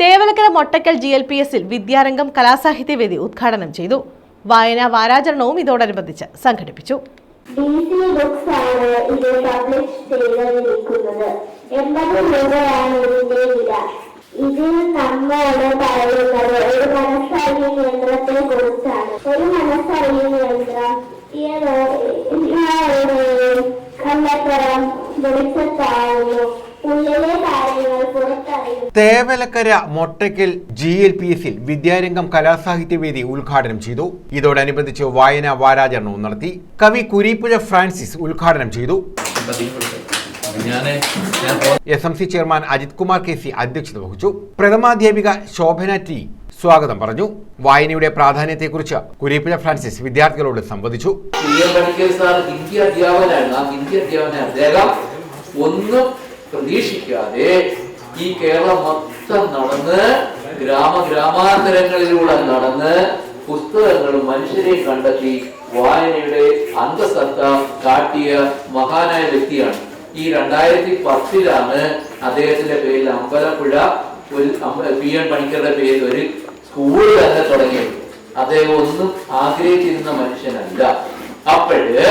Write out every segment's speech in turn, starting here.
Thevalakkara Mottakkal G L P എസിൽ വിദ്യാരംഗം കലാസാഹിത്യവേദി ഉദ്ഘാടനം ചെയ്തു. വായനാ വാരാചരണവും ഇതോടനുബന്ധിച്ച് സംഘടിപ്പിച്ചു. ഇത് നമ്മോട് പറയുന്നത് ഒരു മനസ്സറിയ യന്ത്രത്തെ കുറിച്ചാണ്. ഒരു മനസ്സറിയ യന്ത്രം കള്ളത്തരം വെളിച്ചത്താവുന്നു ഉള്ളിലെ Thevalakkara Mottakkal G L P എസിൽ വിദ്യാരംഗം കലാസാഹിത്യവേദി ഉദ്ഘാടനം ചെയ്തു. ഇതോടനുബന്ധിച്ച് വായനാ വാരാചരണവും നടത്തി. കവി കുരീപ്പുഴ ഫ്രാൻസിസ് ഉദ്ഘാടനം ചെയ്തു. S M C chairman Ajith Kumar K C അധ്യക്ഷത വഹിച്ചു. പ്രഥമാധ്യാപിക ശോഭന ടി സ്വാഗതം പറഞ്ഞു. വായനയുടെ പ്രാധാന്യത്തെക്കുറിച്ച് കുരീപ്പുഴ ഫ്രാൻസിസ് വിദ്യാർത്ഥികളോട് സംവദിച്ചു. ഹിന്ദി അധ്യാപകനായിരുന്നു ആ ഹിന്ദി അധ്യാപന അദ്ദേഹം ഒന്നും പ്രതീക്ഷിക്കാതെ ഈ കേരളം മൊത്തം നടന്ന് ഗ്രാമ ഗ്രാമാന്തരങ്ങളിലൂടെ നടന്ന് പുസ്തകങ്ങളും മനുഷ്യരെയും കണ്ടെത്തി വായനയുടെ അന്തസത്ത കാട്ടിയ മഹാനായ വ്യക്തിയാണ്. ഈ രണ്ടായിരത്തി പത്തിലാണ് അദ്ദേഹത്തിന്റെ പേരിൽ അമ്പലപ്പുഴ ഒരു പി എൻ പണിക്കരുടെ പേരിൽ ഒരു സ്കൂൾ തന്നെ തുടങ്ങിയത്. അദ്ദേഹം ഒന്നും ആഗ്രഹിച്ചിരുന്ന മനുഷ്യനല്ല. അപ്പോഴ്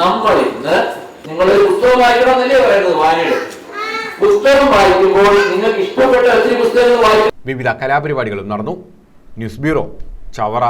നമ്മൾ ഇന്ന് നിങ്ങളൊരു പുസ്തകം വായിക്കണം എന്നല്ലേ പറയുന്നത് വായനയുടെ? പുസ്തകം വായിക്കുമ്പോൾ നിങ്ങൾക്ക് ഇഷ്ടപ്പെട്ട ഒത്തിരി പുസ്തകങ്ങൾ വായിക്കും വിവിധ കലാപരിപാടികളും നടന്നു. News bureau Chavara.